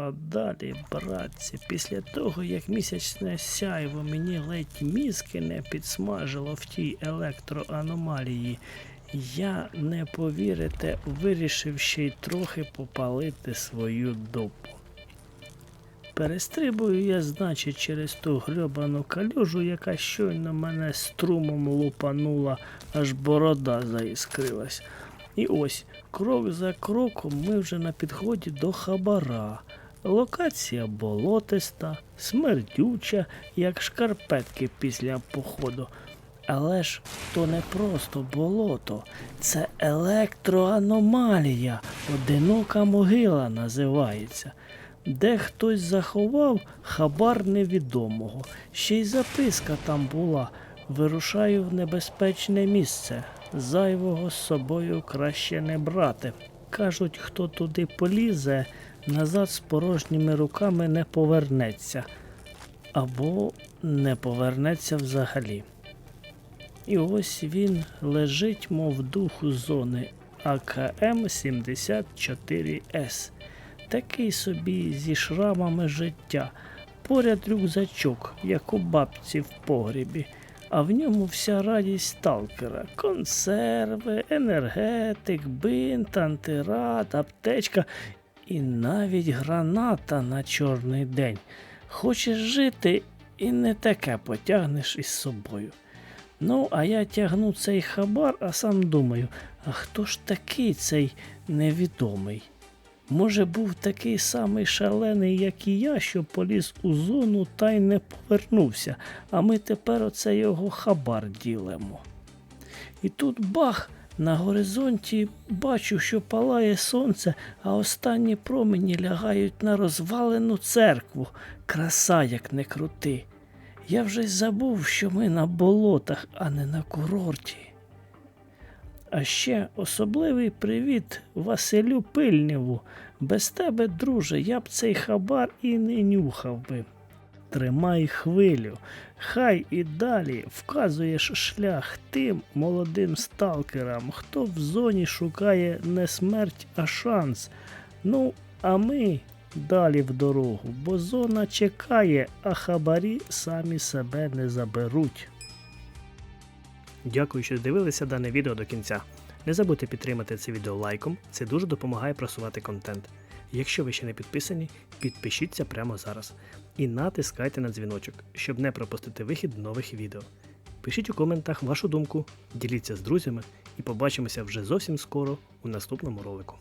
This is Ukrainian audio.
А далі, братці, після того, як місячне сяйво мені ледь мізки не підсмажило в тій електроаномалії, я, не повірите, вирішив ще й трохи попалити свою дупу. Перестрибую я, значить, через ту грьобану калюжу, яка щойно мене струмом лупанула, аж борода заіскрилась. І ось, крок за кроком, ми вже на підході до хабара. Локація болотиста, смердюча, як шкарпетки після походу. Але ж то не просто болото, це електроаномалія, одинока могила називається. Де хтось заховав хабар невідомого. Ще й записка там була. Вирушаю в небезпечне місце. Зайвого з собою краще не брати. Кажуть, хто туди полізе, назад з порожніми руками не повернеться. Або не повернеться взагалі. І ось він лежить, мов дух зони АКМ 74С. Такий собі зі шрамами життя. Поряд рюкзачок, як у бабці в погрібі, а в ньому вся радість сталкера: консерви, енергетик, бинт, антирад, аптечка і навіть граната на чорний день. Хочеш жити і не таке потягнеш із собою. Ну, а я тягну цей хабар, а сам думаю, а хто ж такий цей невідомий? Може, був такий самий шалений, як і я, що поліз у зону та й не повернувся, а ми тепер оце його хабар ділимо. І тут бах! На горизонті бачу, що палає сонце, а останні промені лягають на розвалену церкву. Краса, як не крути. Я вже й забув, що ми на болотах, а не на курорті. А ще особливий привіт Василю Пильнєву. Без тебе, друже, я б цей хабар і не нюхав би. Тримай хвилю, хай і далі вказуєш шлях тим молодим сталкерам, хто в зоні шукає не смерть, а шанс. Ну, а ми далі в дорогу, бо зона чекає, а хабарі самі себе не заберуть. Дякую, що дивилися дане відео до кінця. Не забудьте підтримати це відео лайком, це дуже допомагає просувати контент. Якщо ви ще не підписані, підпишіться прямо зараз і натискайте на дзвіночок, щоб не пропустити вихід нових відео. Пишіть у коментах вашу думку, діліться з друзями і побачимося вже зовсім скоро у наступному ролику.